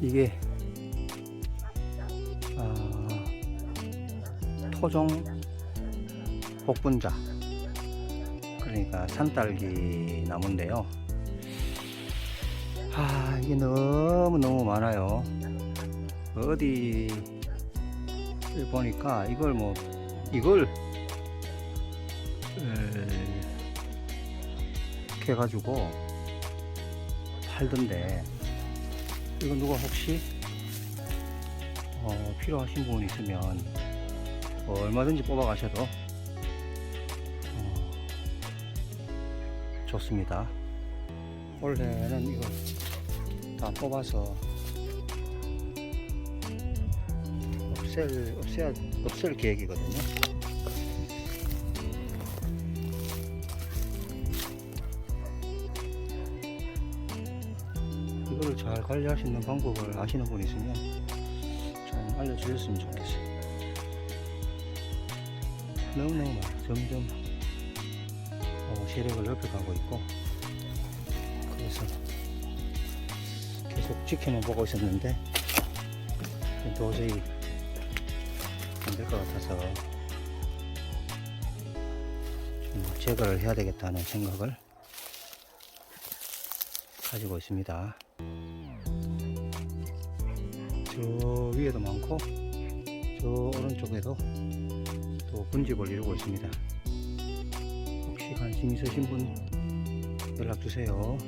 이게 아, 토종 복분자 그러니까 산딸기 나무인데요. 아 이게 너무 너무 많아요. 어디 보니까 이걸 뭐 이걸 이렇게 해가지고 팔던데 이거 누가 혹시 어, 필요하신 분 있으면 어, 얼마든지 뽑아 가셔도 어, 좋습니다. 원래는 이거 다 뽑아서 없앨 없애야 없앨 계획이거든요. 이거를 잘 관리할 수 있는 방법을 아시는 분 있으면 좀 알려주셨으면 좋겠어요. 너무너무. 점점 어, 세력을 넓혀가고 있고 그래서 계속 지켜만 보고 있었는데 도저히 안 될 것 같아서 좀 제거를 해야 되겠다는 생각을 가지고 있습니다. 저 위에도 많고 저 오른쪽에도 또 분집을 이루고 있습니다. 혹시 관심 있으신 분 연락 주세요.